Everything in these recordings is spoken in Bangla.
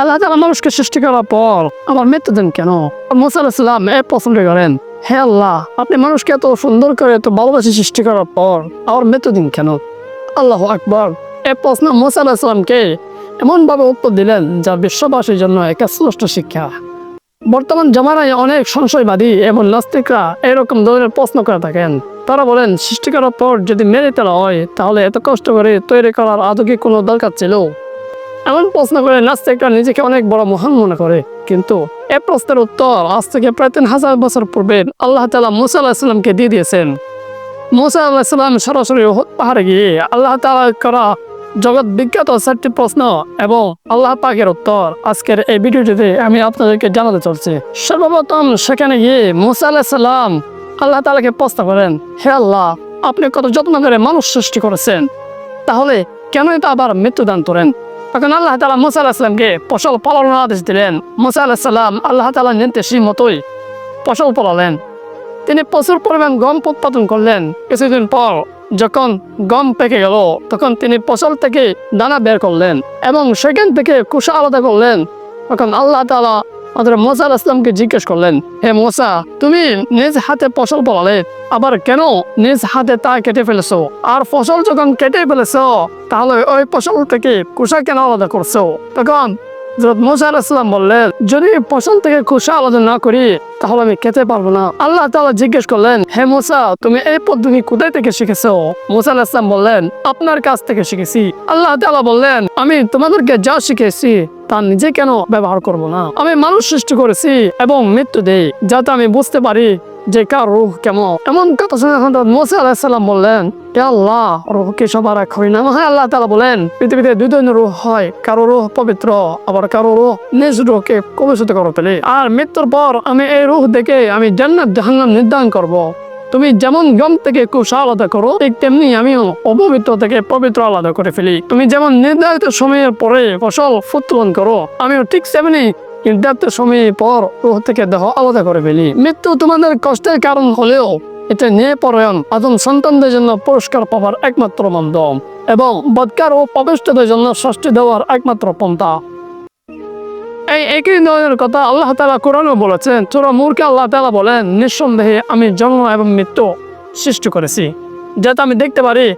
আল্লাহ তালা মানুষকে সৃষ্টি করার পর আমার মৃত্যু দেন কেন? মোসা আলাহিসাল্লাম এ পছন্দ করেন হে আল্লাহ, আপনি মানুষকে এত সুন্দর করে, এত ভালোবাসে সৃষ্টি করার পর আমার মৃত্যু দিন কেন? আল্লাহ আকবর। এ প্রশ্ন মোসা আলাহিসাল্লামকে এমনভাবে উত্তর দিলেন, যা বিশ্ববাসীর জন্য এক শ্রেষ্ঠ শিক্ষা। বর্তমান জামানায় অনেক সংশয়বাদী এবং নাস্তিকরা এরকম ধরনের প্রশ্ন করে থাকেন। তারা বলেন, সৃষ্টি করার পর যদি মেরে তোলা হয়, তাহলে এত কষ্ট করে তৈরি করার আদৌ কি কোনো দরকার ছিল? এমন প্রশ্ন করে নাস্তিকরা নিজেকে অনেক বড় মহান মনে করে। কিন্তু এ প্রশ্নের উত্তর আজ থেকে প্রায় তিন হাজার বছর পূর্বে আল্লাহ তালা মুসা আলাহিসাল্লামকে দিয়ে দিয়েছেন। মুসা সরাসরি পাহাড়ে গিয়ে আল্লাহ তালা করা জগৎ বিখ্যাত চারটি প্রশ্ন এবং আল্লাহ পাকের উত্তর আজকের এই ভিডিওটিতে আমি আপনাদেরকে জানাতে চলছি। সর্বপ্রথম সেখানে গিয়ে মুসা আলাহিসাল্লাম আল্লাহ তালাকে প্রশ্ন করেন, হে আল্লাহ, আপনি কত যত্ন করে মানুষ সৃষ্টি করেছেন? তাহলে কেন এটা আবার মৃত্যুদান করেন তখন আল্লাহ তালা মুসা আলাহিসামকে ফসল পালনের আদেশ দিলেন। মুসা আলাহিসাল্লাম আল্লাহ তালা নির্দেশী মতোই ফসল পালালেন তিনি প্রচুর পরিমাণ গম উৎপাদন করলেন। কিছুদিন পর যখন গম পেকে গেল, তখন তিনি ফসল থেকে দানা বের করলেন এবং সেখান থেকে কুশা আলাদা করলেন। তখন আল্লাহ তালা আমাদের মোসা আল ইসলামকে জিজ্ঞেস করলেন, হে মোসা, তুমি নিজ হাতে ফসল ফলালে, আবার কেন নিজ হাতে তা কেটে ফেলেছো? আর ফসল যখন কেটে ফেলেছো, তাহলে ওই ফসল থেকে কুসা কেন আলাদা করছ? তখন বললেন, যদি ফসল থেকে খুশা আলাদা না করি, তাহলে আমি খেতে পারব না। আল্লাহ তালা জিজ্ঞেস করলেন, হে মুসা, তুমি এই পদ্ধতি কোথায় থেকে শিখেছো? মুসা আলাইসাল্লাম বললেন, আপনার কাছ থেকে শিখেছি। আল্লাহ তাআলা বললেন, আমি তোমাদেরকে যা শিখেছি তা নিজে কেন ব্যবহার করব না? আমি মানুষ সৃষ্টি করেছি এবং মৃত্যু দেই, যাতে আমি বুঝতে পারি যে কার রূহ কেমন। এমন কথা শুনে হযরত মুসা আলাইসাল্লাম বললেন, হে আল্লাহ, রুহকে সবার এক হয় না। হ্যাঁ আল্লাহ তালা বলেন, পৃথিবীতে দুই ধরনের রুহ হয়, কারও রুহ পবিত্র, আবার কারও রুহ নিজ রুহকে কলুষিত করে ফেলে আর মৃত্যুর পর আমি এই রুহ দেখে আমি জান্নাত জাহান্নাম নির্ধারণ করব। তুমি যেমন গম থেকে কুশা আলাদা করো, ঠিক তেমনি আমিও অপবিত্র থেকে পবিত্র আলাদা করে ফেলি। তুমি যেমন নির্ধারিত সময়ের পরে ফসল উত্তোলন করো, আমিও ঠিক তেমনি নির্ধারিত সময়ের পর রুহ থেকে দেহ আলাদা করে ফেলি। মৃত্যু তোমাদের কষ্টের কারণ হলেও এটা নিয়ে পরায়ণ আদম সন্তানদের জন্য পুরস্কার পাওয়ার একমাত্র মাধ্যম এবং বদকার ও পবিষ্টদের জন্য শাস্তি দেওয়ার একমাত্র পন্থা। এই একই ধরনের কথা আল্লাহ তালা কোরআনও বলেছেন, চোরা মূর্খে আল্লাহ তালা বলেন, নিঃসন্দেহে আমি জন্ম এবং মৃত্যু সৃষ্টি করেছি। যাতে আমি দেখতে পারি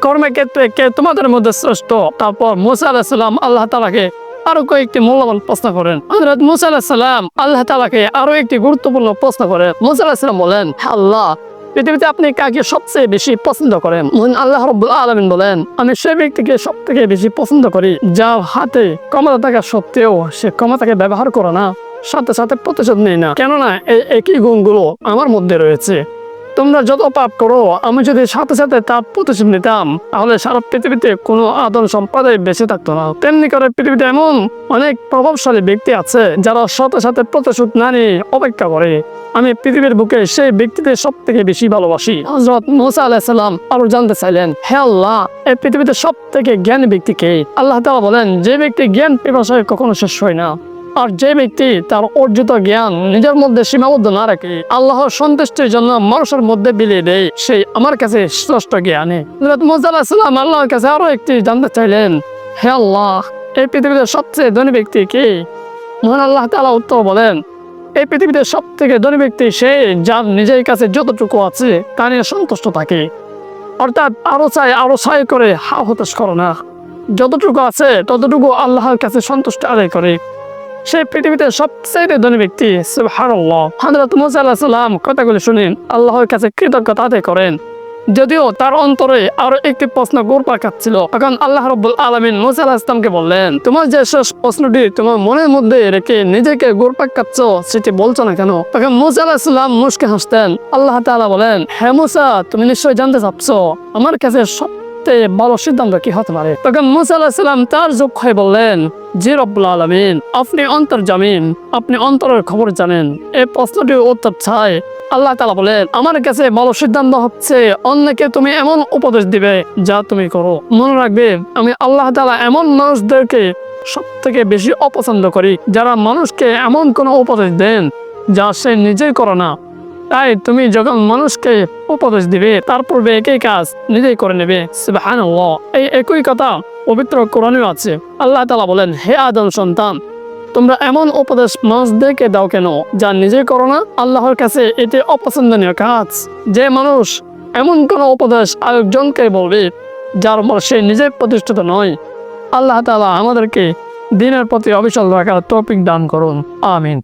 কর্মের ক্ষেত্রে কে তোমাদের মধ্যে শ্রেষ্ঠ। তারপর মুসা আলাহিসাল্লাম আল্লাহ তালাকে আরও কয়েকটি মূল্যবান প্রশ্ন করেন। হযরত মুসা আলাহিসাল্লাম আল্লাহ তালাকে আরও একটি গুরুত্বপূর্ণ প্রশ্ন করেন। মুসা আলাহিসাল্লাম বলেন, "হে আল্লাহ পৃথিবীতে আপনি কাকে সবচেয়ে বেশি পছন্দ করেন? মহিন আল্লাহ রব্বুল আলমিন বলেন, আমি সেই ব্যক্তিকে সব থেকে বেশি পছন্দ করি যা হাতে ক্ষমতা থাকা সত্ত্বেও সে ক্ষমতাকে ব্যবহার করে না, সাথে সাথে প্রতিশোধ নেই না। কেননা এই একই গুণগুলো আমার মধ্যে রয়েছে। তোমরা যত পাপ করো, আমি যদি সাথে সাথে তার প্রতিশোধ নিতাম, তাহলে সারা পৃথিবীতে কোনো আদম সম্প্রদায় বেঁচে থাকতো না। তেমনি করে পৃথিবীতে এমন অনেক প্রভাবশালী ব্যক্তি আছে, যারা সাথে সাথে প্রতিশোধ না নিয়ে অপেক্ষা করে। আমি পৃথিবীর বুকে সেই ব্যক্তিদের সব থেকে বেশি ভালোবাসি। হজরত মোসা আলাহিসাল্লাম আরও জানতে চাইলেন, হে আল্লাহ এই পৃথিবীতে সব থেকে জ্ঞানী ব্যক্তিকে আল্লাহ বলেন, যে ব্যক্তি জ্ঞান পিপাসায় কখনো শেষ হয় না। আর যে ব্যক্তি তার অর্জিত জ্ঞান নিজের মধ্যে সীমাবদ্ধ না রাখে, আল্লাহর সন্তুষ্টির জন্য মানুষের মধ্যে বিলিয়ে দেয়, সেই আমার কাছে শ্রেষ্ঠ জ্ঞানে। আলাহিসাল্লাম আল্লাহর কাছে আরও একটি জানতে চাইলেন, হে আল্লাহ, এই পৃথিবীতে সবচেয়ে ধনী ব্যক্তি কে? মহান আল্লাহ তাআলা উত্তর বলেন, এই পৃথিবীতে সব থেকে ধনী ব্যক্তি সে যার নিজের কাছে যতটুকু আছে তা নিয়ে সন্তুষ্ট থাকে। অর্থাৎ আরও চাই আরও চাই করে হা হতাশ করো না। যতটুকু আছে ততটুকু আল্লাহর কাছে সন্তুষ্ট আদায় করে। সেই পৃথিবীতে সবচেয়ে ধনী ব্যক্তি, সুবহানাল্লাহ। হযরত কথাগুলি শুনেন, আল্লাহর কাছে কৃতজ্ঞতা আদায় করেন। যদিও তার অন্তরে আরও একটি প্রশ্ন ঘুরপাক খাচ্ছিল। তখন আল্লাহ রব্বুল আলমিন মুসা ইসলামকে বললেন, তোমার যে শেষ প্রশ্নটি তোমার মনের মধ্যে রেখে নিজেকে ঘুরপাক খাচ্ছ, সেটি বলছো না কেন? তখন মুসা ইসলাম মুসকে হাসতেন। আল্লাহ তাআলা বলেন হে মুসা, তুমি নিশ্চয়ই জানতে চাচ্ছ, আমার কাছে সবচেয়ে ভালো সিদ্ধান্ত কি হতে পারে? তখন মুসা আলাহ ইসলাম তার যোগ হয়ে বললেন রব্বুল আলমিন, আপনি অন্তর জামিন, আপনি অন্তরের খবর জানেন। এই প্রশ্নটির উত্তর চাই। আল্লাহ তালা বলেন, আমার কাছে ভালো সিদ্ধান্ত হচ্ছে, অন্যকে তুমি এমন উপদেশ দিবে যা তুমি করো। মনে রাখবে, আমি আল্লাহ তালা এমন মানুষদেরকে সব থেকে বেশি অপছন্দ করি, যারা মানুষকে এমন কোনো উপদেশ দেন যা সে নিজেই করে না। তাই তুমি যখন মানুষকে উপদেশ দিবে তারপর একই কাজ নিজেই করে নেবে। এই একই কথা পবিত্র কোরআনেও আছে। আল্লাহ তালা বলেন, হে আদম সন্তান, তোমরা এমন উপদেশ মানুষদেরকে দাও কেন যা নিজে করো না? আল্লাহর কাছে এটি অপছন্দনীয় কাজ। যে মানুষ এমন কোনো উপদেশ আরেকজনকে বলবে, যার উপর সে নিজে প্রতিষ্ঠিত নয়। আল্লাহ তালা আমাদেরকে দিনের প্রতি অবিচল রাখার টপিক দান করুন। আমিন।